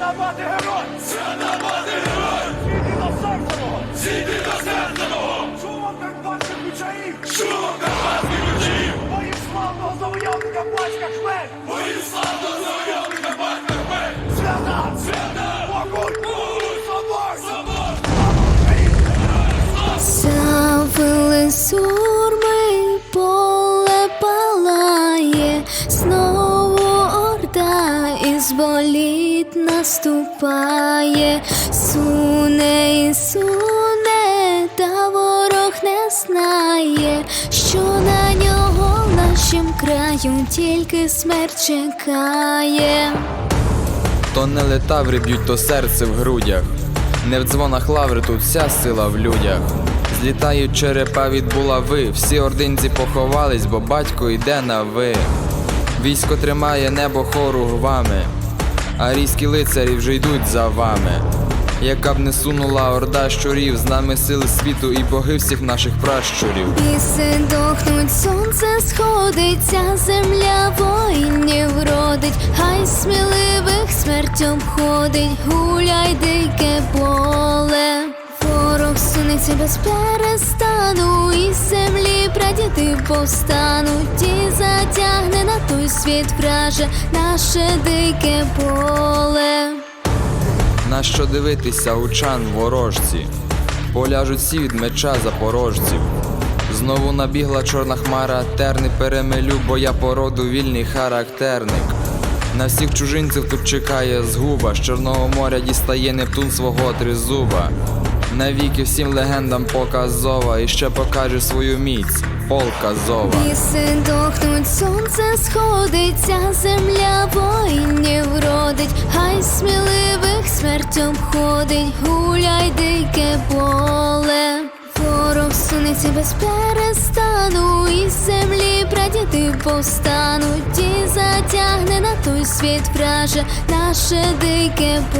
Свята герой! Свята мати герой! Сіди до серцевого! Сіди до серцевого! Чувам карпатських кучаїв! Чувам карпатських кучаїв! Моїм славного завойовника батька Хмель! Моїм славного завойовника батька Хмель! Свята! Свята! Могуть! Могуть! Собор! Собор! Завели сурми, поле палає, знову орда із болі наступає, суне і суне, та ворог не знає, що на нього в нашім краю тільки смерть чекає. То не летаври б'ють, то серце в грудях. Не в дзвонах лаври, тут вся сила в людях. Злітають черепа від булави, всі ординці поховались, бо батько йде на ви. Військо тримає небо хоругвами, арійські лицарі вже йдуть за вами. Яка б не сунула орда щурів, з нами сили світу і боги всіх наших пращурів. Біси дохнуть, сонце сходиться, земля воїнів родить, хай сміливих смерть обходить, гуляй дике поле. Ворог сунеться без перестану, і землі прадіди повстануть, і затягне на світ враже наше дике поле. На що дивитися учан ворожці, поляжуть всі від меча запорожців. Знову набігла чорна хмара, терни перемелю, бо я породу вільний характерник. На всіх чужинців тут чекає згуба, з Чорного моря дістає Нептун свого тризуба. Навіки всім легендам показова, і ще покаже свою міць, полка зова. Біси дохнуть, сонце сходиться, земля воїнів родить, хай сміливих смерть обходить, гуляй дике поле. Ворог сунеться без перестану, і землі прадіди повстануть, і затягне на той світ враже наше дике поле.